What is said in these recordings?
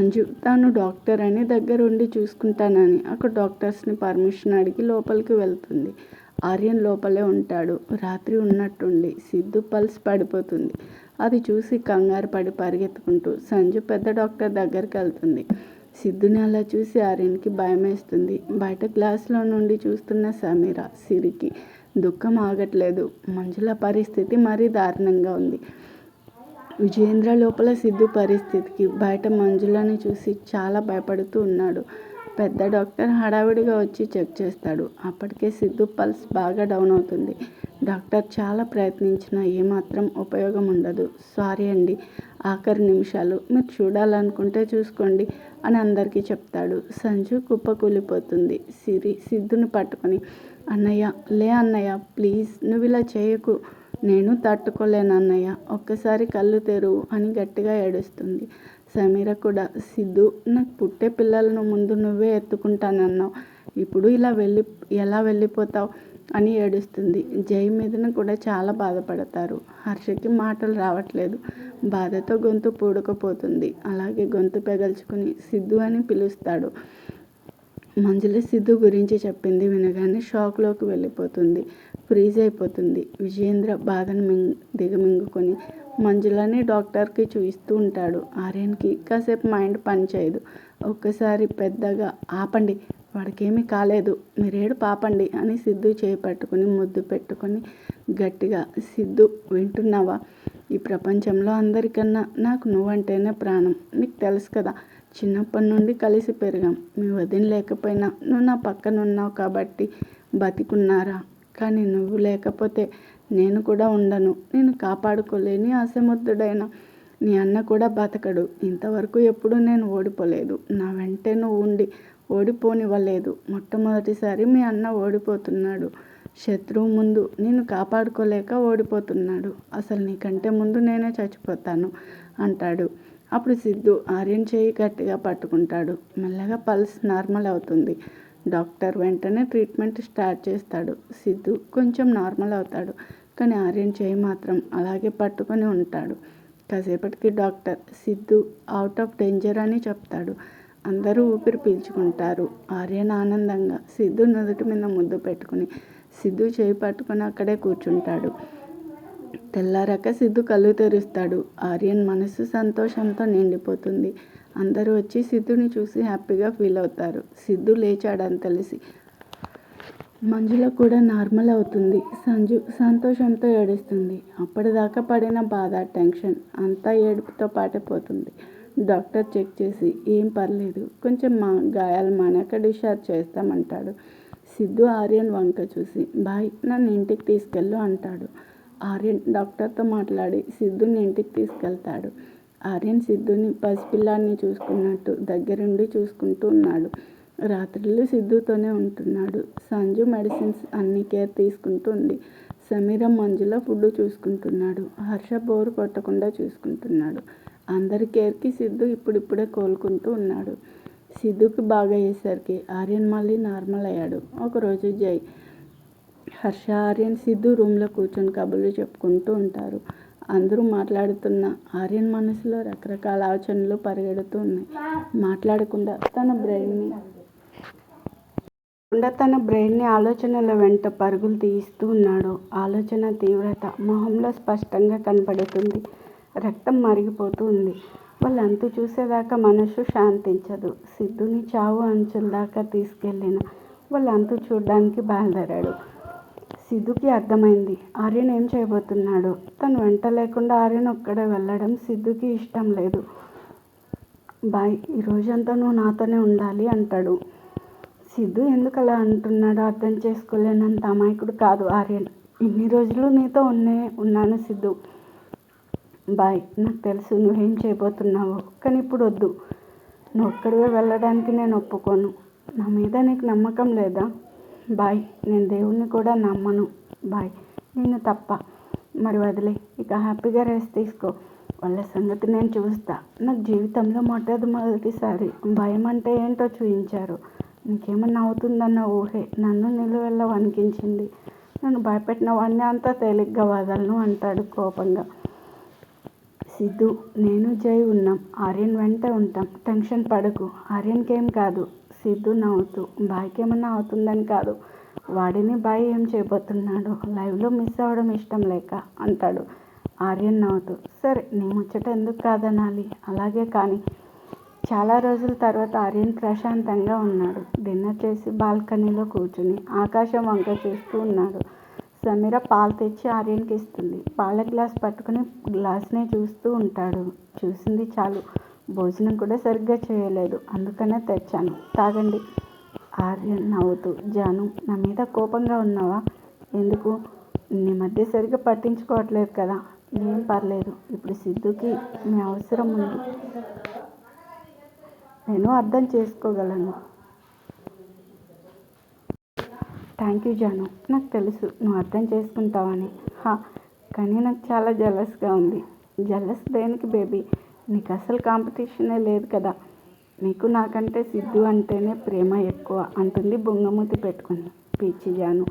సంజు తాను డాక్టర్ అని దగ్గరుండి చూసుకుంటానని. అక్కడ డాక్టర్స్ని పర్మిషన్ అడిగి లోపలికి వెళ్తుంది. ఆర్యన్ లోపలే ఉంటాడు. రాత్రి ఉన్నట్టుండి సిద్ధు పల్స్ పడిపోతుంది. అది చూసి కంగారు పడి పరిగెత్తుకుంటూ సంజు పెద్ద డాక్టర్ దగ్గరికి వెళ్తుంది. సిద్ధుని అలా చూసి ఆర్యన్కి భయం వేస్తుంది బయట గ్లాస్లో నుండి చూస్తున్న సమీర సిరికి దుఃఖం ఆగట్లేదు. మంజుల పరిస్థితి మరీ దారుణంగా ఉంది. విజయేంద్ర లోపల సిద్ధు పరిస్థితికి బయట మంజులని చూసి చాలా భయపడుతూ ఉన్నాడు. పెద్ద డాక్టర్ హడావిడిగా వచ్చి చెక్ చేస్తాడు. అప్పటికే సిద్ధు పల్స్ బాగా డౌన్ అవుతుంది. డాక్టర్ చాలా ప్రయత్నించినా ఏమాత్రం ఉపయోగం ఉండదు. సారీ అండి ఆఖరి నిమిషాలు మీరు చూడాలనుకుంటే చూసుకోండి అని అందరికీ చెప్తాడు. సంజు కుప్పకూలిపోతుంది సిరి సిద్ధుని పట్టుకొని అన్నయ్య లే అన్నయ్య ప్లీజ్ నువ్వు ఇలా చేయకు. నేను తట్టుకోలేను అన్నయ్య. ఒక్కసారి కళ్ళు తెరువు అని గట్టిగా ఏడుస్తుంది. సమీర కూడా సిద్ధు నాకు పుట్టే పిల్లలను ముందు నువ్వే ఎత్తుకుంటానన్నావు. ఇప్పుడు ఇలా వెళ్ళి ఎలా వెళ్ళిపోతావు? అని ఏడుస్తుంది. జై మీదన కూడా చాలా బాధపడతారు. హర్షకి మాటలు రావట్లేదు. బాధతో గొంతు పూడకపోతుంది. అలాగే గొంతు పెగల్చుకుని సిద్ధు అని పిలుస్తాడు. మంజుల సిద్ధు గురించి చెప్పింది వినగానే షాక్లోకి వెళ్ళిపోతుంది. ఫ్రీజ్ అయిపోతుంది. విజయేంద్ర బాధను మింగ్ దిగమింగుకొని మంజులని డాక్టర్కి చూపిస్తూ ఉంటాడు. ఆర్యన్కి కాసేపు మైండ్ పనిచేయదు ఒక్కసారి పెద్దగా ఆపండి వాడికేమీ కాలేదు. మీరేడు పాపండి అని సిద్ధు చేపట్టుకుని ముద్దు పెట్టుకొని గట్టిగా సిద్ధు వింటున్నావా? ఈ ప్రపంచంలో అందరికన్నా నాకు నువ్వంటేనే ప్రాణం. నీకు తెలుసు కదా చిన్నప్పటి నుండి కలిసి పెరిగాం. మీ వదిన లేకపోయినా నువ్వు నా పక్కన ఉన్నావు కాబట్టి బతికున్నారా? కానీ నువ్వు లేకపోతే నేను కూడా ఉండను. నేను కాపాడుకోలేని అసమర్థుడైన నీ అన్న కూడా బతకడు. ఇంతవరకు ఎప్పుడూ నేను ఓడిపోలేదు. నా వెంటే నువ్వు ఉండి ఓడిపోనివ్వలేదు. మొట్టమొదటిసారి మీ అన్న ఓడిపోతున్నాడు. శత్రువు ముందు నేను కాపాడుకోలేక ఓడిపోతున్నాడు. అసలు నీకంటే ముందు నేనే చచ్చిపోతాను అంటాడు. అప్పుడు సిద్ధు ఆర్యన్ చేయి గట్టిగా పట్టుకుంటాడు. మెల్లగా పల్స్ నార్మల్ అవుతుంది. డాక్టర్ వెంటనే ట్రీట్మెంట్ స్టార్ట్ చేస్తాడు. సిద్ధు కొంచెం నార్మల్ అవుతాడు కానీ ఆర్యన్ చేయి మాత్రం అలాగే పట్టుకొని ఉంటాడు. కాసేపటికి doctor Siddhu out of danger అని చెప్తాడు. అందరూ ఊపిరి పీల్చుకుంటారు. ఆర్యన్ ఆనందంగా సిద్ధు నుదుటి మీద ముద్దు పెట్టుకుని సిద్ధు చేయి పట్టుకొని అక్కడే కూర్చుంటాడు. తెల్లారాక సిద్ధు కళ్ళు తెరుస్తాడు. ఆర్యన్ మనసు సంతోషంతో నిండిపోతుంది. అందరూ వచ్చి సిద్ధుని చూసి హ్యాపీగా ఫీల్ అవుతారు. సిద్ధు లేచాడని తెలిసి. మంజుల కూడా నార్మల్ అవుతుంది. సంజు సంతోషంతో ఏడుస్తుంది. అప్పటిదాకా పడిన బాధ టెన్షన్ అంతా ఏడుపుతో పాటే పోతుంది. డాక్టర్ చెక్ చేసి ఏం పర్లేదు. కొంచెం మా గాయాలు మానాక డిశ్చార్జ్ చేస్తామంటాడు. సిద్ధు ఆర్యన్ వంక చూసి బాయ్ నన్ను ఇంటికి తీసుకెళ్ళు అంటాడు. ఆర్యన్ డాక్టర్తో మాట్లాడి సిద్ధుని ఇంటికి తీసుకెళ్తాడు. ఆర్యన్ సిద్ధుని పసిపిల్లాన్ని చూసుకున్నట్టు దగ్గరుండి చూసుకుంటూ ఉన్నాడు. రాత్రులు సిద్ధుతోనే ఉంటున్నాడు. సంజు మెడిసిన్స్ అన్ని కేర్ తీసుకుంటూ ఉంది సమీర మంజుల ఫుడ్ చూసుకుంటున్నాడు. హర్ష బోరు కొట్టకుండా చూసుకుంటున్నాడు. అందరి కేర్కి సిద్ధు ఇప్పుడిప్పుడే కోలుకుంటూ ఉన్నాడు. సిద్ధుకి బాగా అయ్యేసరికి ఆర్యన్ మళ్ళీ నార్మల్ అయ్యాడు. ఒకరోజు జై హర్ష ఆర్యన్ సిద్ధు రూమ్లో కూర్చొని కబుర్లు చెప్పుకుంటూ ఉంటారు. అందరూ మాట్లాడుతున్న ఆర్యన్ మనసులో రకరకాల ఆలోచనలు పరిగెడుతూ ఉన్నాయి. మాట్లాడకుండా తన బ్రెయిన్ని తన బ్రెయిన్ని ఆలోచనల వెంట పరుగులు తీస్తూ ఉన్నాడు. ఆలోచన తీవ్రత మొహంలో స్పష్టంగా కనపడుతుంది. రక్తం మరిగిపోతూ ఉంది. వాళ్ళంతు చూసేదాకా మనసు శాంతించదు. సిద్ధుని చావు అంచుల దాకా తీసుకెళ్ళిన వాళ్ళంతు చూడడానికి బయలుదేరాడు. సిద్ధుకి అర్థమైంది. ఆర్యన్ ఏం చేయబోతున్నాడు? తను వెంట లేకుండా ఆర్యన్ ఒక్కడే వెళ్ళడం సిద్ధుకి ఇష్టం లేదు. బాయ్ ఈ రోజంతా నువ్వు నాతోనే ఉండాలి అంటాడు. సిద్ధు ఎందుకు అలా అంటున్నాడో అర్థం చేసుకోలేనంత అమాయకుడు కాదు ఆర్యన్. ఇన్ని రోజులు నీతో ఉన్నే ఉన్నాను సిద్ధు. బాయ్ నాకు తెలుసు నువ్వేం చేయబోతున్నావు కానీ ఇప్పుడు వద్దు. నువ్వు ఒక్కడివే వెళ్ళడానికి నేను ఒప్పుకోను. నా మీద నీకు నమ్మకం లేదా? బాయ్. నేను దేవుణ్ణి కూడా నమ్మను బాయ్. నేను తప్ప మరి వదిలే. ఇక హ్యాపీగా రెస్ట్ తీసుకో. వాళ్ళ సంగతి నేను చూస్తా. నాకు జీవితంలో మొట్టమొదటిసారి భయం అంటే ఏంటో చూపించారు నీకేమన్నా అవుతుందన్న ఊహే. నన్ను నిలువెల్ల వణికించింది. నన్ను భయపెట్టిన వాడిని అంతా తేలిగ్గా వదలను అంటాడు కోపంగా. సిద్ధు నేను జై ఉన్నాం. ఆర్యన్ వెంట ఉంటాం. టెన్షన్ పడకు. ఆర్యన్కేం కాదు. సిద్ధు నవ్వుతూ బాయ్కి ఏమన్నా అవుతుందని కాదు. వాడిని బాయ్ ఏం చేయబోతున్నాడు? లైవ్లో మిస్ అవ్వడం ఇష్టం లేక అంటాడు ఆర్యన్ నవ్వుతూ సరే నీ ముచ్చట ఎందుకు కాదనాలి? అలాగే కానీ చాలా రోజుల తర్వాత ఆర్యన్ ప్రశాంతంగా ఉన్నాడు. డిన్నర్ చేసి బాల్కనీలో కూర్చుని ఆకాశం వంక చూస్తూ ఉన్నాడు. సమీర పాలు తెచ్చి ఆర్యన్కి ఇస్తుంది. పాల గ్లాస్ పట్టుకుని గ్లాస్నే చూస్తూ ఉంటాడు. చూసింది చాలు. భోజనం కూడా సరిగ్గా చేయలేదు. అందుకనే తెచ్చాను. తాగండి. ఆర్యన్ నవ్వుతూ జాను నా మీద కోపంగా ఉన్నావా? ఎందుకు? నీ మధ్య సరిగ్గా పట్టించుకోవట్లేదు కదా. ఏం పర్లేదు. ఇప్పుడు సిద్ధుకి మీ అవసరం ఉంది. నేను అర్థం చేసుకోగలను. Thank you Jaanu. నాకు తెలుసు నువ్వు అర్థం చేసుకుంటావని. హా కానీ నాకు చాలా జలస్గా ఉంది. జలస్ దేనికి బేబీ? నీకు అసలు కాంపిటీషనే లేదు కదా. నీకు నాకంటే సిద్ధు అంటేనే ప్రేమ ఎక్కువ అంటుంది బొంగమూతి పెట్టుకుని పీచి జాను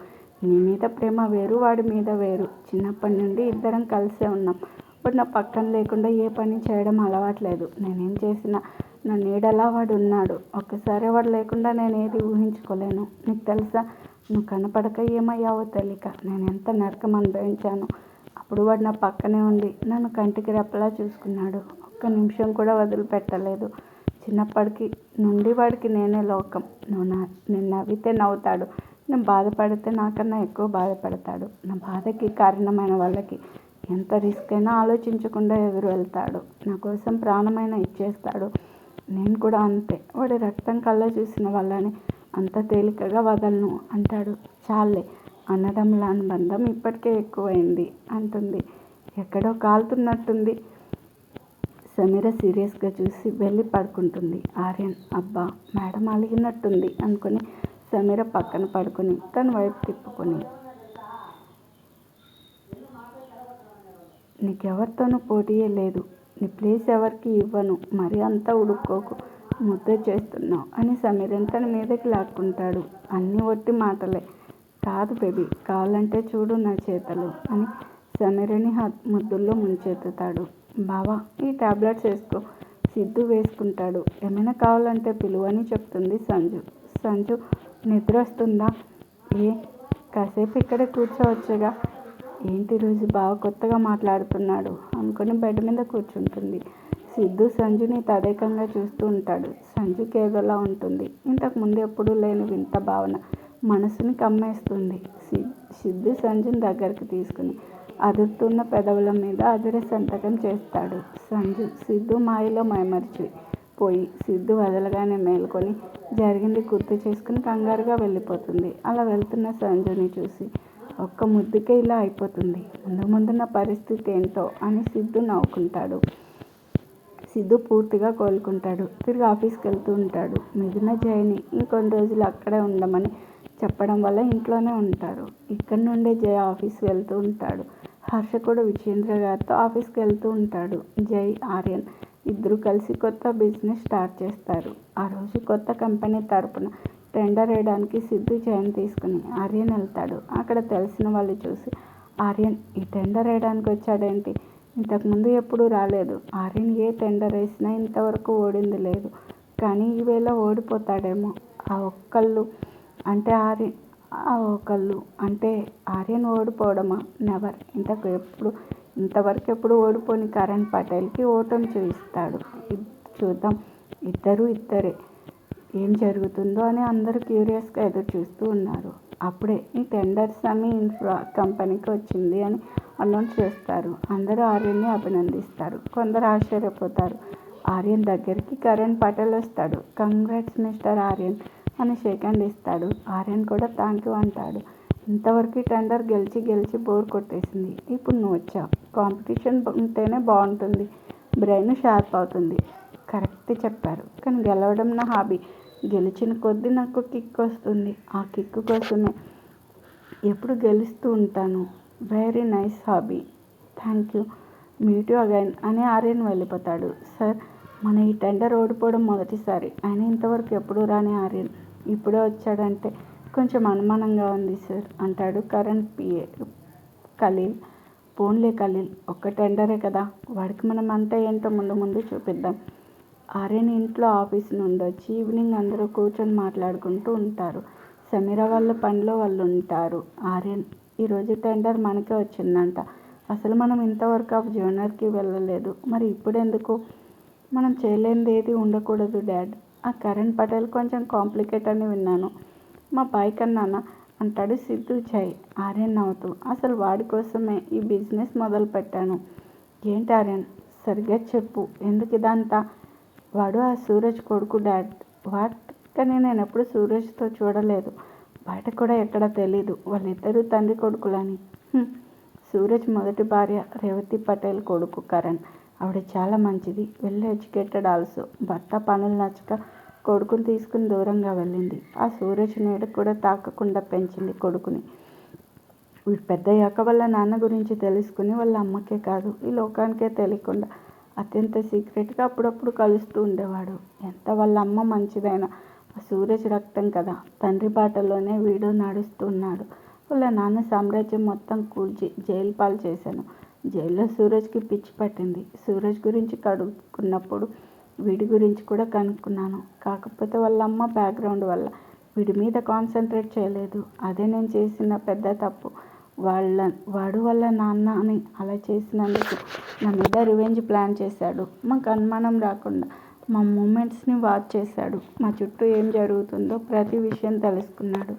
నీ మీద ప్రేమ వేరు వాడి మీద వేరు. చిన్నప్పటి నుండి ఇద్దరం కలిసే ఉన్నాం. ఇప్పుడు నా పక్కన లేకుండా ఏ పని చేయడం అలవాట్లేదు. నేనేం చేసినా నా నీడలా వాడు ఉన్నాడు. ఒక్కసారి వాడు లేకుండా నేను ఏది ఊహించుకోలేను. నీకు తెలుసా నువ్వు కనపడక ఏమయ్యావో తెలియక నేను ఎంత నరకం అనుభవించాను. అప్పుడు వాడు నా పక్కనే ఉండి నన్ను కంటికి రెప్పలా చూసుకున్నాడు. ఒక్క నిమిషం కూడా వదిలిపెట్టలేదు. చిన్నప్పటికి నుండి వాడికి నేనే లోకం. నువ్వు నా నేను నవ్వితే నవ్వుతాడు. నేను బాధపడితే నాకన్నా ఎక్కువ బాధపడతాడు. నా బాధకి కారణమైన వాళ్ళకి ఎంత రిస్క్ అయినా ఆలోచించకుండా ఎదురు వెళ్తాడు. నా కోసం ప్రాణమైన ఇచ్చేస్తాడు. నేను కూడా అంతే. వాడి రక్తం కళ్ళ చూసిన వాళ్ళని అంత తేలికగా వదలను అంటాడు. చాలే అన్నదమ్ముల అనుబంధం ఇప్పటికే ఎక్కువైంది అంటుంది. ఎక్కడో కాలుతున్నట్టుంది. సమీర సీరియస్గా చూసి వెళ్ళి పడుకుంటుంది. ఆర్యన్ అబ్బా మేడం అలిగినట్టుంది అనుకుని సమీర పక్కన పడుకొని తన వైపు తిప్పుకొని నీకెవరితోనూ పోటీయే లేదు. నీ ప్లేస్ ఎవరికి ఇవ్వను. మరి అంతా ఉడుక్కోకు. ముద్ద చేస్తున్నావు అని సమీరన్ తన మీదకి లాక్కుంటాడు. అన్నీ ఒట్టి మాటలే. కాదు బేబీ కావాలంటే చూడు నా చేతలు అని సమీరని ముద్దుల్లో ముంచెత్తుతాడు. బావా ఈ టాబ్లెట్స్ వేసుకో. సిద్ధు వేసుకుంటాడు. ఏమైనా కావాలంటే పిలువు అని చెప్తుంది సంజు. సంజు నిద్ర వస్తుందా? ఏ కాసేపు ఇక్కడే కూర్చోవచ్చుగా. ఏంటి రోజు బాగా కొత్తగా మాట్లాడుతున్నాడు? అనుకుని బెడ్ మీద కూర్చుంటుంది. సిద్ధు సంజుని తదేకంగా చూస్తూ ఉంటాడు. సంజుకి ఏదోలా ఉంటుంది. ఇంతకు ముందు ఎప్పుడూ లేని వింత భావన మనసుని కమ్మేస్తుంది. సిద్ధు సంజుని దగ్గరికి తీసుకుని అదురుతున్న పెదవుల మీద అదిరే సంతకం చేస్తాడు. సంజు సిద్ధు మాయలో మైమరిచి పోయి సిద్ధు వదలగానే మేల్కొని జరిగింది గుర్తు చేసుకుని కంగారుగా వెళ్ళిపోతుంది. అలా వెళ్తున్న సంజుని చూసి ఒక్క ముద్దుకే ఇలా అయిపోతుంది. ముందు ముందున్న పరిస్థితి ఏంటో అని సిద్ధు నవ్వుకుంటాడు. సిద్ధు పూర్తిగా కోలుకుంటాడు. తిరిగి ఆఫీస్కి వెళ్తూ ఉంటాడు. మిగిలిన జయని ఇంకొన్ని రోజులు అక్కడే ఉండమని చెప్పడం వల్ల ఇంట్లోనే ఉంటారు. ఇక్కడ నుండే జయ ఆఫీస్కి వెళ్తూ ఉంటాడు. హర్ష కూడా విజేంద్ర గారితో ఆఫీస్కి వెళ్తూ ఉంటాడు. జై ఆర్యన్ ఇద్దరు కలిసి కొత్త బిజినెస్ స్టార్ట్ చేస్తారు. ఆ రోజు కొత్త కంపెనీ తరపున టెండర్ వేయడానికి సిద్ధు జైన్ తీసుకుని ఆర్యన్ వెళ్తాడు. అక్కడ తెలిసిన వాళ్ళు చూసి ఆర్యన్ ఈ టెండర్ వేయడానికి వచ్చాడేంటి? ఇంతకుముందు ఎప్పుడూ రాలేదు. ఆర్యన్ ఏ టెండర్ వేసినా ఇంతవరకు ఓడింది లేదు. కానీ ఈవేళ ఓడిపోతాడేమో. ఆ ఒక్కళ్ళు అంటే ఆర్యన్ ఒకళ్ళు అంటే ఆర్యన్ ఓడిపోవడమా? నెవర్ ఇంతకు ఎప్పుడు ఇంతవరకు ఎప్పుడు ఓడిపోని కరణ్ పటేల్కి ఓటమి చూపిస్తాడు. చూద్దాం. ఇద్దరు ఇద్దరే. ఏం జరుగుతుందో అని అందరూ క్యూరియస్గా ఎదురు చూస్తూ ఉన్నారు. అప్పుడే ఈ టెండర్ సమి ఇన్ఫ్రా కంపెనీకి వచ్చింది అని అనౌన్స్ చేస్తారు. అందరూ ఆర్యన్ని అభినందిస్తారు. కొందరు ఆశ్చర్యపోతారు. ఆర్యన్ దగ్గరికి కరణ్ పటేల్ వస్తాడు. Congrats Mister Aryan. అని షేక్ హ్యాండ్ ఇస్తాడు. ఆర్యన్ కూడా థ్యాంక్ యూ అంటాడు. ఇంతవరకు టెండర్ గెలిచి గెలిచి బోర్ కొట్టేసింది. ఇప్పుడు నువ్వు వచ్చావు. కాంపిటీషన్ ఉంటేనే బాగుంటుంది. బ్రెయిన్ షార్ప్ అవుతుంది. కరెక్ట్ చెప్పారు. కానీ గెలవడం నా హాబీ గెలిచిన కొద్దీ నాకు కిక్ వస్తుంది. ఆ కిక్ కోసమే ఎప్పుడు గెలుస్తూ ఉంటాను. Very nice hobby thank you meet you again అని ఆర్యన్ వెళ్ళిపోతాడు. సార్ మన ఈ టెండర్ ఓడిపోవడం మొదటిసారి. ఆయన ఇంతవరకు ఎప్పుడు రాని ఆర్యన్. ఇప్పుడే వచ్చాడంటే కొంచెం అనుమానంగా ఉంది సార్ అంటాడు కరణ్ పిఏ ఖలీల్. పోన్లే ఖలీల్ ఒక్క టెండరే కదా వాడికి మనం అంటే ఏంటో ముందు ముందు చూపిద్దాం. ఆర్యన్ ఇంట్లో ఆఫీస్ నుండి వచ్చి ఈవినింగ్ అందరూ కూర్చొని మాట్లాడుకుంటూ ఉంటారు. సమీర వాళ్ళ పనిలో వాళ్ళు ఉంటారు. ఆర్యన్ ఈరోజు టెండర్ మనకే వచ్చిందంట. అసలు మనం ఇంతవరకు ఆ జోనర్కి వెళ్ళలేదు. మరి ఇప్పుడు ఎందుకు మనం చేయలేనిది ఏది ఉండకూడదు డాడ్. ఆ కరణ్ పటేల్ కొంచెం కాంప్లికేట్ అని విన్నాను. మా బాయ్ కన్నానా అంటాడు సిద్ధు చాయ్ ఆర్యన్ నవ్వుతూ. అసలు వాడి కోసమే ఈ బిజినెస్ మొదలు పెట్టాను. ఏంటి ఆర్యన్? సరిగ్గా చెప్పు. ఎందుకు ఇదంతా? వాడు ఆ సూరజ్ కొడుకు డాడ్. వాట్? కానీ నేను ఎప్పుడు సూరజ్తో చూడలేదు. బయట కూడా ఎక్కడ తెలీదు. వాళ్ళిద్దరూ తండ్రి కొడుకులని. సూరజ్ మొదటి భార్య రేవతి పటేల్ కొడుకు కరణ్. ఆవిడ చాలా మంచిది. వెల్ ఎడ్యుకేటెడ్ ఆల్సో భర్త పనులు నచ్చక కొడుకుని తీసుకుని దూరంగా వెళ్ళింది. ఆ సూరజ్ నీడ కూడా తాకకుండా పెంచింది కొడుకుని. వీడు పెద్దయ్యాక వాళ్ళ నాన్న గురించి తెలుసుకుని వాళ్ళ అమ్మకే కాదు ఈ లోకానికే తెలియకుండా అత్యంత సీక్రెట్గా అప్పుడప్పుడు కలుస్తూ ఉండేవాడు. ఎంత వాళ్ళ అమ్మ మంచిదైనా ఆ సూరజ్ రక్తం కదా. తండ్రి బాటలోనే వీడు నడుస్తున్నాడు వాళ్ళ నాన్న సామ్రాజ్యం మొత్తం కూల్చి జైలు పాలు చేశాను. జైల్లో సూరజ్కి పిచ్చి పట్టింది. సూరజ్ గురించి కడుక్కున్నప్పుడు వీడి గురించి కూడా కనుక్కున్నాను. కాకపోతే వాళ్ళ అమ్మ బ్యాక్గ్రౌండ్ వల్ల వీడి మీద కాన్సన్ట్రేట్ చేయలేదు. అదే నేను చేసిన పెద్ద తప్పు. వాళ్ళ వాడు వాళ్ళ నాన్న అని అలా చేసినందుకు నా మీద రివెంజ్ ప్లాన్ చేశాడు. మాకు అనుమానం రాకుండా మా మూమెంట్స్ని వాచ్ చేశాడు. మా చుట్టూ ఏం జరుగుతుందో ప్రతి విషయం తెలుసుకున్నాడు.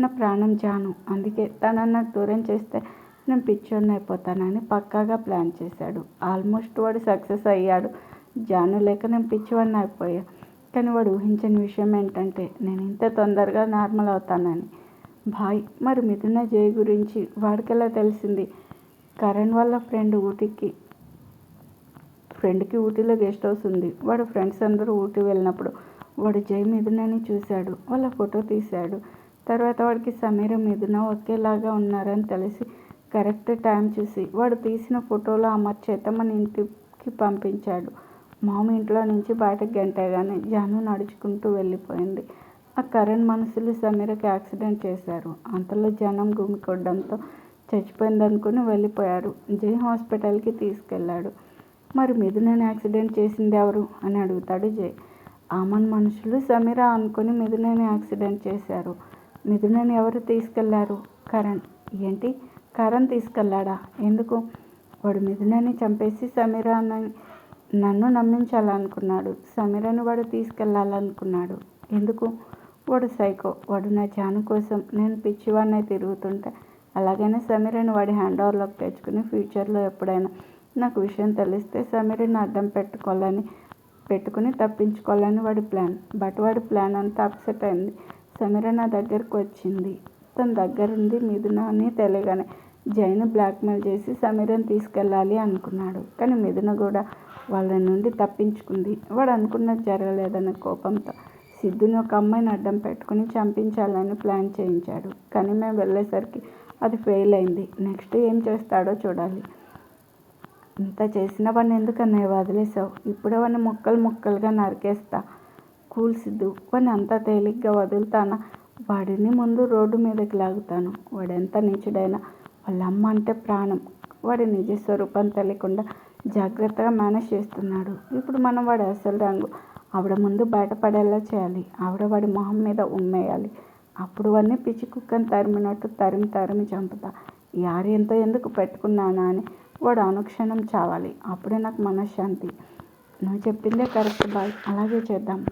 నా ప్రాణం జాను. అందుకే తనని నాకు దూరం చేస్తే నేను పిచ్చోడిని అయిపోతానని పక్కాగా ప్లాన్ చేశాడు. ఆల్మోస్ట్ వాడు సక్సెస్ అయ్యాడు. జాను లేక నేను పిచ్చివాడిని అయిపోయా. కానీ వాడు ఊహించని విషయం ఏంటంటే నేను ఇంత తొందరగా నార్మల్ అవుతానని. భాయ్ మరి మిథున జై గురించి వాడికెలా తెలిసింది? కరణ్ వాళ్ళ ఫ్రెండ్ ఊటీకి ఫ్రెండ్కి ఊటీలో గెస్ట్ హౌస్ ఉంది. వాడు ఫ్రెండ్స్ అందరూ ఊటీ వెళ్ళినప్పుడు వాడు జై మిథునని చూశాడు. వాళ్ళ ఫోటో తీశాడు. తర్వాత వాడికి సమీర మిథున ఒకేలాగా ఉన్నారని తెలిసి కరెక్ట్ టైం చూసి వాడు తీసిన ఫోటోలో అమర్చేత మన ఇంటికి పంపించాడు. మామ ఇంట్లో నుంచి బయటకు గంటగానే జాను నడుచుకుంటూ వెళ్ళిపోయింది. ఆ కరణ్ మనుషులు సమీరకి యాక్సిడెంట్ చేశారు. అంతలో జనం గుమికొట్టడంతో చచ్చిపోయిందనుకుని వెళ్ళిపోయారు. జై హాస్పిటల్కి తీసుకెళ్ళాడు. మరి మిథునని యాక్సిడెంట్ చేసింది ఎవరు? అని అడుగుతాడు జై. ఆమన్ మనుషులు సమీర అనుకుని మిథునని యాక్సిడెంట్ చేశారు. మిథునని ఎవరు తీసుకెళ్ళారు? కరణ్. ఏంటి? కరణ్ తీసుకెళ్ళాడా? ఎందుకు? వాడు మిథునని చంపేసి సమీరా నన్ను నమ్మించాలనుకున్నాడు. సమీరను వాడు తీసుకెళ్ళాలనుకున్నాడు. ఎందుకు? వాడు సైకో. వాడు నా జాను కోసం నేను పిచ్చివాడినే తిరుగుతుంటే అలాగైనా సమీరను వాడి హ్యాండ్ ఓవర్లోకి తెచ్చుకుని ఫ్యూచర్లో ఎప్పుడైనా నాకు విషయం తెలిస్తే సమీరని అడ్డం పెట్టుకోవాలని పెట్టుకుని తప్పించుకోవాలని వాడి ప్లాన్. బట్ వాడి ప్లాన్ అంతా అప్సెట్ అయింది. సమీర నా దగ్గరకు వచ్చింది తన దగ్గరుంది మిథున అని తెలియగానే జైన్ బ్లాక్మెయిల్ చేసి సమీరని తీసుకెళ్ళాలి అనుకున్నాడు. కానీ మిథున కూడా వాళ్ళ నుండి తప్పించుకుంది. వాడు అనుకున్నది జరగలేదన్న కోపంతో సిద్ధుని ఒక అమ్మాయిని అడ్డం పెట్టుకుని చంపించాలని ప్లాన్ చేయించాడు. కానీ మేము వెళ్ళేసరికి అది ఫెయిల్ అయింది. నెక్స్ట్ ఏం చేస్తాడో చూడాలి. ఇంత చేసిన వాడిని ఎందుకన్నా వదిలేసావు? ఇప్పుడే వాడిని ముక్కలు ముక్కలుగా నరికేస్తా. కూల్ సిద్ధు వాడిని అంత తేలిగ్గా వదులుతానా? వాడిని ముందు రోడ్డు మీదకి లాగుతాను. వాడు ఎంత నీచుడైనా వాళ్ళ అమ్మ అంటే ప్రాణం. వాడి నిజ స్వరూపం తెలియకుండా జాగ్రత్తగా మేనేజ్ చేస్తున్నాడు. ఇప్పుడు మనం వాడి అసలు రంగు ఆవిడ ముందు బయటపడేలా చేయాలి. ఆవిడ వాడి మొహం మీద ఉమ్మేయాలి. అప్పుడు వాడిని పిచ్చి కుక్కని తరిమినట్టు తరిమి తరిమి చంపుతా. ఈ ఆర్యంతో ఎందుకు పెట్టుకున్నానా అని వాడు అనుక్షణం చావాలి. అప్పుడే నాకు మనశ్శాంతి. నువ్వు చెప్పిందే కరెక్ట్ బాయ్. అలాగే చేద్దాం.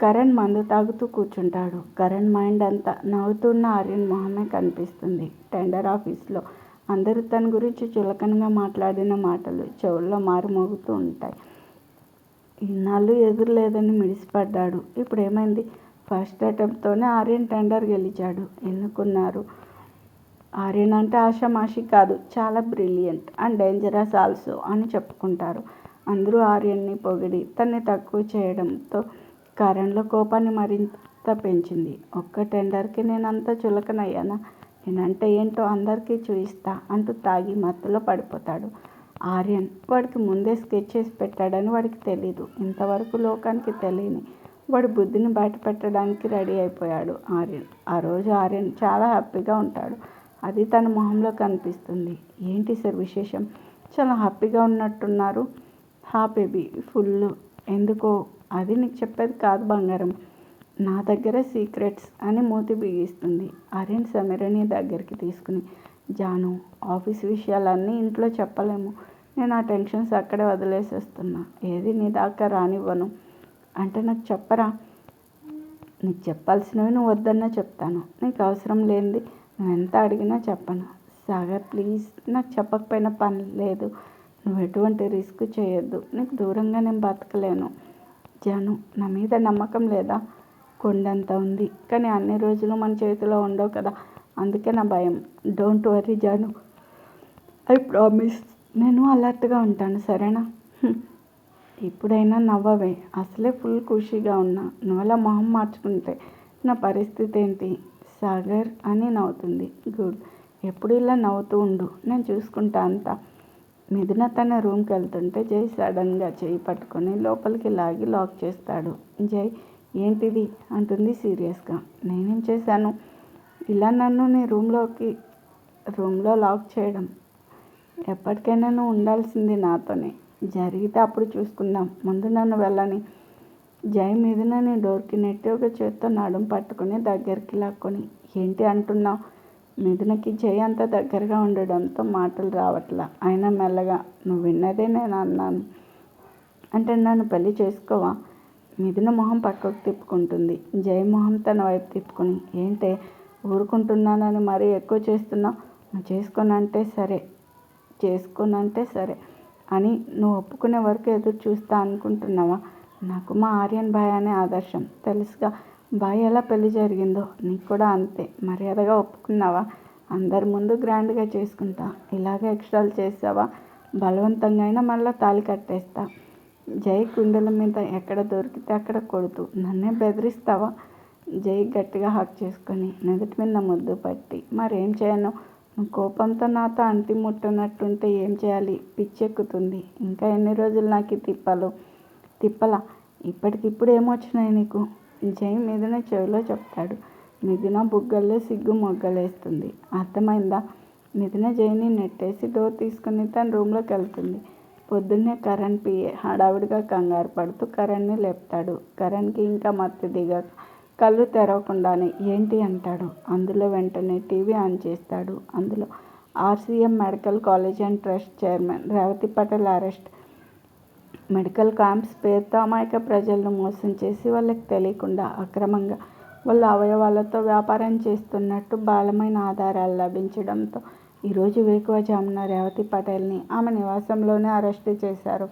కరణ్ మందు తాగుతూ కూర్చుంటాడు. కరణ్ మైండ్ అంతా నవ్వుతున్న ఆర్యన్ మొహమే కనిపిస్తుంది. టెండర్ ఆఫీస్లో అందరూ తన గురించి చులకనగా మాట్లాడిన మాటలు చెవుల్లో మారుమోగుతూ ఉంటాయి. ఇన్నాళ్ళు ఎదురులేదని మిడిసిపడ్డాడు. ఇప్పుడు ఏమైంది ఫస్ట్ అటెంప్ట్తోనే ఆర్యన్ టెండర్ గెలిచాడు. ఎన్నుకున్నారు ఆర్యన్ అంటే ఆషామాషి కాదు చాలా బ్రిలియంట్ అండ్ డేంజరస్ ఆల్సో అని చెప్పుకుంటారు. అందరూ ఆర్యన్ని పొగిడి తన్ని తక్కువ చేయడంతో కరణ్లో కోపాన్ని మరింత పెంచింది. ఒక్క టెండర్కి నేనంత చులకనయ్యానా? నేనంటే ఏంటో అందరికీ చూయిస్తా అంటూ తాగి మత్తులో పడిపోతాడు. ఆర్యన్ వాడికి ముందే స్కెచ్ చేసి పెట్టాడని వాడికి తెలీదు. ఇంతవరకు లోకానికి తెలియని వాడి బుద్ధిని బయట పెట్టడానికి రెడీ అయిపోయాడు ఆర్యన్. ఆ రోజు ఆర్యన్ చాలా హ్యాపీగా ఉంటాడు. అది తన మొహంలో కనిపిస్తుంది. ఏంటి సార్ విశేషం? చాలా హ్యాపీగా ఉన్నట్టున్నారు. Happy baby full. ఎందుకో అది నీకు చెప్పేది కాదు బంగారం. నా దగ్గర సీక్రెట్స్ అని మూతి బిగిస్తుంది. అరుణ్ సమీరని దగ్గరికి తీసుకుని జాను ఆఫీస్ విషయాలన్నీ ఇంట్లో చెప్పలేము. నేను ఆ టెన్షన్స్ అక్కడే వదిలేసేస్తున్నా. ఏది నీ దాకా రానివ్వను. అంటే నాకు చెప్పరా? నీకు చెప్పాల్సినవి నువ్వు వద్దన్నా చెప్తాను. నీకు అవసరం లేనిది నువ్వు ఎంత అడిగినా చెప్పను. సాగర్ ప్లీజ్ నాకు చెప్పకపోయినా పని లేదు. నువ్వు ఎటువంటి రిస్క్ చేయొద్దు. నీకు దూరంగా నేను బతకలేను. జాను నా మీద నమ్మకం లేదా? కొండంత ఉంది. కానీ అన్ని రోజులు మన చేతిలో ఉండవు కదా. అందుకే నా భయం. Don't worry Jaanu. I promise. నేను అలర్ట్గా ఉంటాను సరేనా? ఇప్పుడైనా నవ్వవే. అసలే ఫుల్ ఖుషీగా ఉన్నా. నువ్వు అలా మొహం మార్చుకుంటే నా పరిస్థితి ఏంటి? సాగర్ అని నవ్వుతుంది. గుడ్. ఎప్పుడు ఇలా నవ్వుతూ ఉండు. నేను చూసుకుంటా అంతా. మిథున తన రూమ్కి వెళ్తుంటే జై సడన్గా చేయి పట్టుకొని లోపలికి లాగి లాక్ చేస్తాడు. జై ఏంటిది? అంటుంది సీరియస్గా నేనేం చేశాను? ఇలా నన్ను నీ రూమ్లోకి రూమ్లో లాక్ చేయడం. ఎప్పటికైనా నువ్వు ఉండాల్సింది నాతోనే. జరిగితే అప్పుడు చూసుకుందాం. ముందు నన్ను వెళ్ళని. జై మీద నేను డోర్కి నెట్టి ఒక చేత్తో నడుం పట్టుకుని దగ్గరికి లాక్కొని ఏంటి అంటున్నావు? మిథునకి జై అంత దగ్గరగా ఉండడంతో మాటలు రావట్లా. అయినా మెల్లగా నువ్వు విన్నదే నేను అన్నాను. అంటే నన్ను పెళ్ళి చేసుకోవా? మిథున మొహం పక్కకు తిప్పుకుంటుంది. జై మొహం తన వైపు తిప్పుకుని ఏంటే ఊరుకుంటున్నానని మరీ ఎక్కువ చేస్తున్నావు? నువ్వు చేసుకోనంటే సరే చేసుకోనంటే సరే అని నువ్వు ఒప్పుకునే వరకు ఎదురు చూస్తా అనుకుంటున్నావా? నాకు మా ఆర్యన్ భయానే అనే ఆదర్శం తెలుసుగా. బాయ్ ఎలా పెళ్ళి జరిగిందో నీకు కూడా అంతే. మర్యాదగా ఒప్పుకున్నావా? అందరి ముందు గ్రాండ్గా చేసుకుంటా. ఇలాగే ఎక్స్ట్రాలు చేసావా? బలవంతంగా అయినా మళ్ళీ తాళి కట్టేస్తా. జై కుండల మీద ఎక్కడ దొరికితే అక్కడ కొడుతూ. నన్నే బెదిరిస్తావా? జై గట్టిగా హక్ చేసుకొని నుదుటి మీద ముద్దు పట్టి. మరేం చేయను? నువ్వు కోపంతో నాతో అంటి ముట్టనట్టుంటే ఏం చేయాలి? పిచ్చెక్కుతుంది. ఇంకా ఎన్ని రోజులు నాకు ఈ తిప్పలు? తిప్పలా? ఇప్పటికిప్పుడు ఏమొచ్చినాయి నీకు? జై మీదన చెవిలో చెప్తాడు. మిథున బుగ్గల్లో సిగ్గు మొగ్గలేస్తుంది. అర్థమైందా? మిథున జైని నెట్టేసి డోర్ తీసుకుని తన రూమ్లోకి వెళ్తుంది. పొద్దున్నే కరణ్ పిఏ హడావిడిగా కంగారు పడుతూ కరణ్ని లేపుతాడు. కరణ్కి ఇంకా మత్తు దిగక కళ్ళు తెరవకుండానే ఏంటి అంటాడు. అందులో వెంటనే టీవీ ఆన్ చేస్తాడు. అందులో RCM medical college and trust chairman Revathi Patel arrest. Medical camps పేరుతో అమాయక ప్రజలను మోసం చేసి వాళ్ళకి తెలియకుండా అక్రమంగా వాళ్ళ అవయవాలతో వ్యాపారం చేస్తున్నట్టు బలమైన ఆధారాలు లభించడంతో ఈరోజు వేకువజామున రేవతి పటేల్ని ఆమె నివాసంలోనే అరెస్టు చేశారు.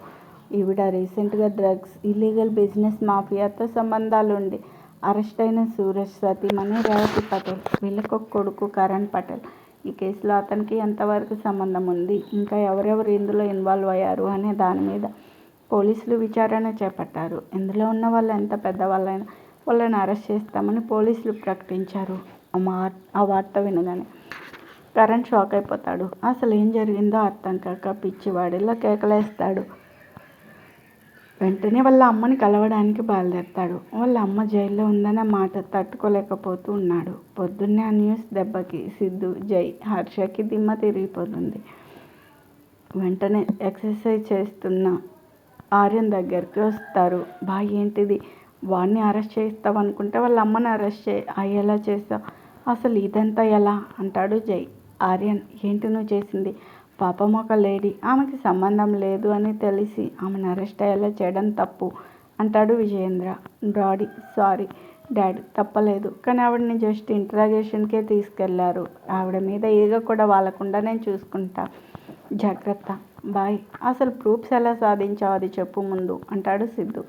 ఈవిడ రీసెంట్గా డ్రగ్స్ ఇల్లీగల్ బిజినెస్ మాఫియాతో సంబంధాలుండి అరెస్ట్ అయిన సూరజ్ సతీమణి రేవతి పటేల్ వీళ్ళకు కొడుకు కరణ్ పటేల్. ఈ కేసులో అతనికి ఎంతవరకు సంబంధం ఉంది ఇంకా ఎవరెవరు ఇందులో ఇన్వాల్వ్ అయ్యారు అనే దాని మీద పోలీసులు విచారణ చేపట్టారు. ఇందులో ఉన్న వాళ్ళు ఎంత పెద్దవాళ్ళైనా వాళ్ళని అరెస్ట్ చేస్తామని పోలీసులు ప్రకటించారు. ఆ ఆ వార్త వినగానే కరణ్ షాక్ అయిపోతాడు. అసలు ఏం జరిగిందో అర్థం కాక పిచ్చివాడిలా కేకలేస్తాడు. వెంటనే వాళ్ళ అమ్మని కలవడానికి బయలుదేరుతాడు. వాళ్ళ అమ్మ జైల్లో ఉందన్న మాట తట్టుకోలేకపోతూ ఉన్నాడు. పొద్దున్నే ఆ న్యూస్ దెబ్బకి సిద్ధు జై హర్షకి దిమ్మ తిరిగిపోతుంది. వెంటనే ఎక్సర్సైజ్ చేస్తున్న ఆర్యన్ దగ్గరికి వస్తారు. బా ఏంటిది? వాడిని అరెస్ట్ చేస్తావు అనుకుంటే వాళ్ళ అమ్మని అరెస్ట్ చే అయ్యేలా చేస్తావు? అసలు ఇదంతా ఎలా? అంటాడు జై. ఆర్యన్ ఏంటి నువ్వు చేసింది? పాపం ఒక లేడీ. ఆమెకి సంబంధం లేదు అని తెలిసి ఆమెను అరెస్ట్ అయ్యేలా చేయడం తప్పు అంటాడు విజయేంద్ర. Daddy sorry. డాడీ తప్పలేదు. కానీ ఆవిడని జస్ట్ ఇంట్రాగేషన్కే తీసుకెళ్ళారు. ఆవిడ మీద ఈగ కూడా వాళ్ళకుండా నేను చూసుకుంటా. జాగ్రత్త. బాయ్. అసలు ప్రూఫ్స్ ఎలా సాధించావు అది చెప్పు ముందు అంటాడు సిద్ధు.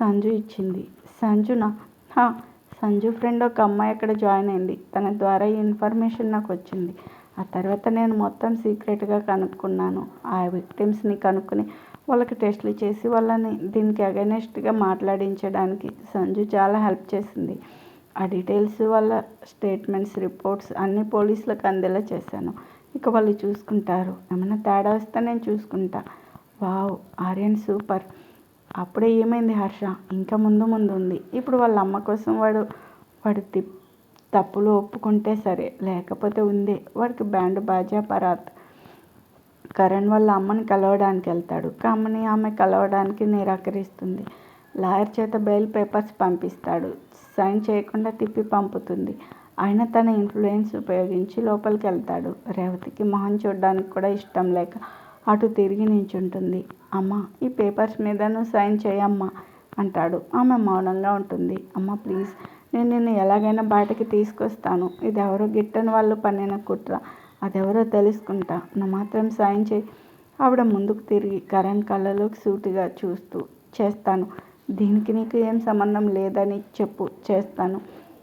సంజు ఇచ్చింది. సంజునా? హా సంజు ఫ్రెండ్ ఒక అమ్మాయి అక్కడ జాయిన్ అయింది. తన ద్వారా ఈ ఇన్ఫర్మేషన్ నాకు వచ్చింది. ఆ తర్వాత నేను మొత్తం సీక్రెట్గా కనుక్కున్నాను. ఆ విక్టిమ్స్ని కనుక్కొని వాళ్ళకి టెస్టులు చేసి వాళ్ళని దీనికి అగెనెస్ట్గా మాట్లాడించడానికి సంజు చాలా హెల్ప్ చేసింది. ఆ డీటెయిల్స్ వాళ్ళ స్టేట్మెంట్స్ రిపోర్ట్స్ అన్ని పోలీసులకు అందేలా చేశాను. ఇక వాళ్ళు చూసుకుంటారు. ఏమైనా తేడా వస్తే నేను చూసుకుంటా. Wow Aryan super. అప్పుడే ఏమైంది హర్ష? ఇంకా ముందు ముందు ఉంది. ఇప్పుడు వాళ్ళ అమ్మ కోసం వాడు వాడు తప్పులు ఒప్పుకుంటే సరే లేకపోతే ఉందే. వాడికి బ్యాండ్ బాజా పరాత్. కరణ్ వాళ్ళ అమ్మని కలవడానికి వెళ్తాడు. కామని ఆమె కలవడానికి నిరాకరిస్తుంది. లాయర్ చేత బెయిల్ పేపర్స్ పంపిస్తాడు. సైన్ చేయకుండా తిప్పి పంపుతుంది. ఆయన తన ఇన్ఫ్లుయెన్స్ ఉపయోగించి లోపలికి వెళ్తాడు. రేవతికి మొహం చూడడానికి కూడా ఇష్టం లేక అటు తిరిగి నించుంటుంది. అమ్మ ఈ పేపర్స్ మీద నువ్వు సైన్ చేయమ్మా అంటాడు. ఆమె మౌనంగా ఉంటుంది. అమ్మ ప్లీజ్ నేను నిన్ను ఎలాగైనా బయటకి తీసుకొస్తాను. ఇది ఎవరో గిట్టని వాళ్ళు పన్నిన కుట్ర. అదెవరో తెలుసుకుంటా. నువ్వు మాత్రం సాయం చేయి. ఆవిడ ముందుకు తిరిగి కరణ్ కళ్ళలోకి సూటిగా చూస్తూ చేస్తాను. దీనికి నీకు ఏం సంబంధం లేదని చెప్పు. చేస్తాను.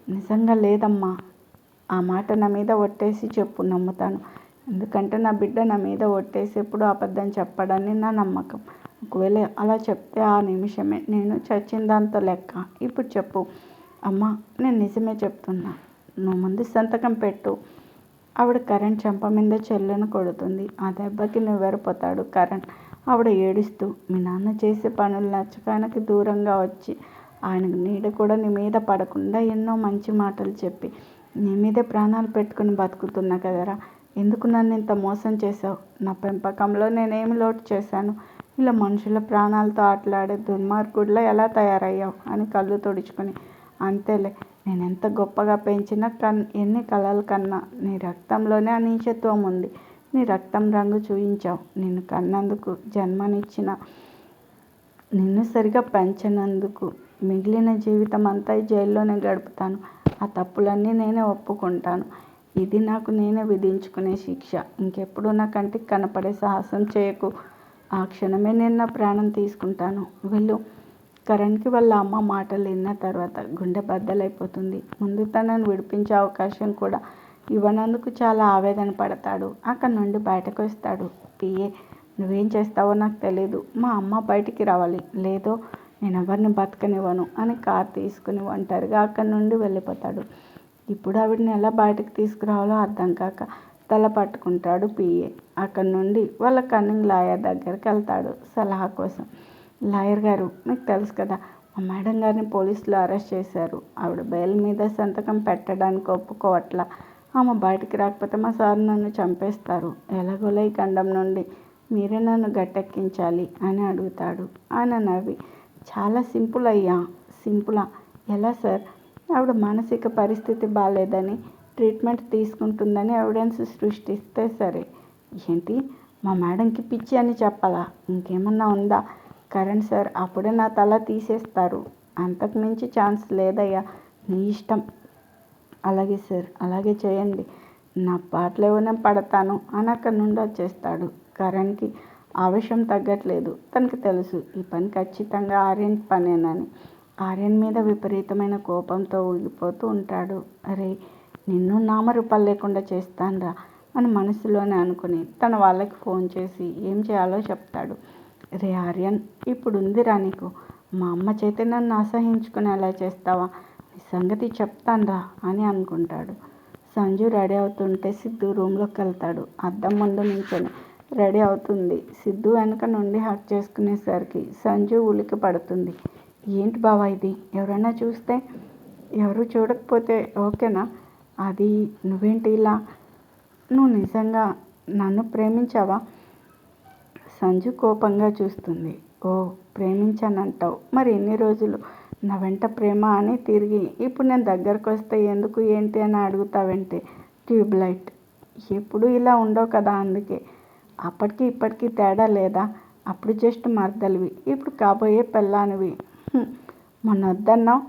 నిజంగా లేదమ్మా. ఆ మాట నా మీద ఒట్టేసి చెప్పు నమ్ముతాను. ఎందుకంటే నా బిడ్డ నా మీద ఒట్టేసి ఎప్పుడు అబద్ధం చెప్పడని నా నమ్మకం. ఒకవేళ అలా చెప్తే ఆ నిమిషమే నేను చచ్చిన దాంతో లెక్క. ఇప్పుడు చెప్పు. అమ్మా నేను నిజమే చెప్తున్నా. నువ్వు ముందు సంతకం పెట్టు. ఆవిడ కరెంట్ చెంప మీద చెల్లెను కొడుతుంది. ఆ దెబ్బకి నువ్వెరపోతాడు కరెంట్ ఆవిడ ఏడుస్తూ మీ నాన్న చేసే పనులు నచ్చకానికి దూరంగా వచ్చి ఆయనకు నీడ కూడా నీ మీద పడకుండా ఎన్నో మంచి మాటలు చెప్పి నీ మీదే ప్రాణాలు పెట్టుకుని బతుకుతున్నా కదరా. ఎందుకు నన్ను ఇంత మోసం చేసావు నా పెంపకంలో నేనేమి లోటు చేశాను? ఇలా మనుషుల ప్రాణాలతో ఆటలాడే దుర్మార్గుడిలో ఎలా తయారయ్యావు? అని కళ్ళు తుడుచుకొని అంతేలే నేను ఎంత గొప్పగా పెంచినా కన్ ఎన్ని కలలు కన్నా నీ రక్తంలోనే ఆ నీచత్వం ఉంది. నీ రక్తం రంగు చూయించావు. నిన్ను కన్నందుకు జన్మనిచ్చిన నిన్ను సరిగా పెంచినందుకు మిగిలిన జీవితం అంతా జైల్లోనే గడుపుతాను. ఆ తప్పులన్నీ నేనే ఒప్పుకుంటాను. ఇది నాకు నేనే విధించుకునే శిక్ష. ఇంకెప్పుడు నా కంటికి కనపడే సాహసం చేయకు. ఆ క్షణమే నేను నా ప్రాణం తీసుకుంటాను. వెళ్ళు. కరణ్కి వాళ్ళ అమ్మ మాటలు విన్న తర్వాత గుండె బద్దలైపోతుంది. ముందు తనను విడిపించే అవకాశం కూడా ఇవ్వనందుకు చాలా ఆవేదన పడతాడు. అక్కడి నుండి బయటకు వస్తాడు. పిఏ నువ్వేం చేస్తావో నాకు తెలియదు మా అమ్మ బయటికి రావాలి. లేదో నేను ఎవరిని బతకనివ్వను అని కార్ తీసుకుని ఒంటరిగా అక్కడి నుండి వెళ్ళిపోతాడు. ఇప్పుడు ఆవిడని ఎలా బయటకు తీసుకురావాలో అర్థం కాక తల పట్టుకుంటాడు పిఏ. అక్కడి నుండి వాళ్ళ కన్నింగ్ లాయర్ దగ్గరికి వెళ్తాడు సలహా కోసం. లాయర్ గారు మీకు తెలుసు కదా మా మేడం గారిని పోలీసులు అరెస్ట్ చేశారు. ఆవిడ బెయిల్ మీద సంతకం పెట్టడానికి ఒప్పుకోవట్లా. ఆమె బయటికి రాకపోతే మా సార్ నన్ను చంపేస్తారు. ఎలాగోలా ఈ ఖండం నుండి మీరే నన్ను గట్టెక్కించాలి అని అడుగుతాడు. ఆయన నవ్వి చాలా సింపుల్ అయ్యా సింపులా. ఎలా సార్? ఆవిడ మానసిక పరిస్థితి బాగాలేదని ట్రీట్మెంట్ తీసుకుంటుందని ఎవిడెన్స్ సృష్టిస్తే సరే. ఏంటి? మా మేడంకి పిచ్చి అని చెప్పాలా? ఇంకేమన్నా ఉందా? కరణ్ సార్ అప్పుడే నా తల తీసేస్తారు. అంతకు మించి ఛాన్స్ లేదయ్యా. నీ ఇష్టం. అలాగే సార్ అలాగే చేయండి. నా పాటలు ఏమైనా పడతాను. అని అక్కడి నుండి వచ్చేస్తాడు కరణ్కి ఆవేశం తగ్గట్లేదు. తనకు తెలుసు ఈ పని ఖచ్చితంగా ఆర్యన్ పనేనని. ఆర్యన్ మీద విపరీతమైన కోపంతో ఊగిపోతూ ఉంటాడు. అరే నిన్ను నామరూపాలు లేకుండా చేస్తానురా అని మనసులోనే అనుకుని తన వాళ్ళకి ఫోన్ చేసి ఏం చేయాలో చెప్తాడు. రే ఆర్యన్ ఇప్పుడు ఉందిరా నీకు. మా అమ్మ చేతే నన్ను అసహించుకునేలా చేస్తావా? నీ సంగతి చెప్తానురా అని అనుకుంటాడు. సంజు రెడీ అవుతుంటే సిద్ధు రూమ్లోకి వెళ్తాడు. అద్దం ముందు నించొని రెడీ అవుతుంది. సిద్ధు వెనక నుండి హక్ చేసుకునేసరికి సంజు ఉలికి పడుతుంది. ఏంటి బావా ఇది? ఎవరైనా చూస్తే? ఎవరు చూడకపోతే ఓకేనా? అది నువ్వేంటి ఇలా? నువ్వు నిజంగా నన్ను ప్రేమించావా? సంజు కోపంగా చూస్తుంది. ఓ ప్రేమించానంటావు. మరి ఎన్ని రోజులు? నా వెంట ప్రేమ అని తిరిగి ఇప్పుడు నేను దగ్గరకు వస్తే ఎందుకు ఏంటి అని అడుగుతావంటే? ట్యూబ్లైట్. ఎప్పుడు ఇలా ఉండవు కదా అందుకే. అప్పటికి ఇప్పటికీ తేడా లేదా? అప్పుడు జస్ట్ మరదలివి ఇప్పుడు కాబోయే పెళ్ళానివి. మొన్న వద్దన్నావు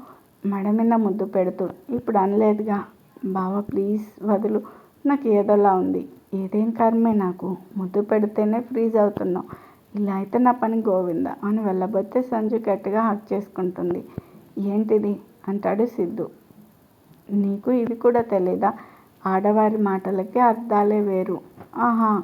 మెడ మీద ముద్దు పెడుతూ. ఇప్పుడు అనలేదుగా. బావ ప్లీజ్ వదులు. నాకు ఏదోలా ఉంది. ఏదేం కర్మే నాకు? ముద్దు పెడితేనే ఫ్రీజ్ అవుతున్నావు. ఇలా అయితే నా పని గోవింద అని వెళ్ళబోతే సంజు గట్టిగా హక్ చేసుకుంటుంది. ఏంటిది? అంటాడు సిద్ధు. నీకు ఇది కూడా తెలీదా? ఆడవారి మాటలకి అర్థాలే వేరు. ఆహా.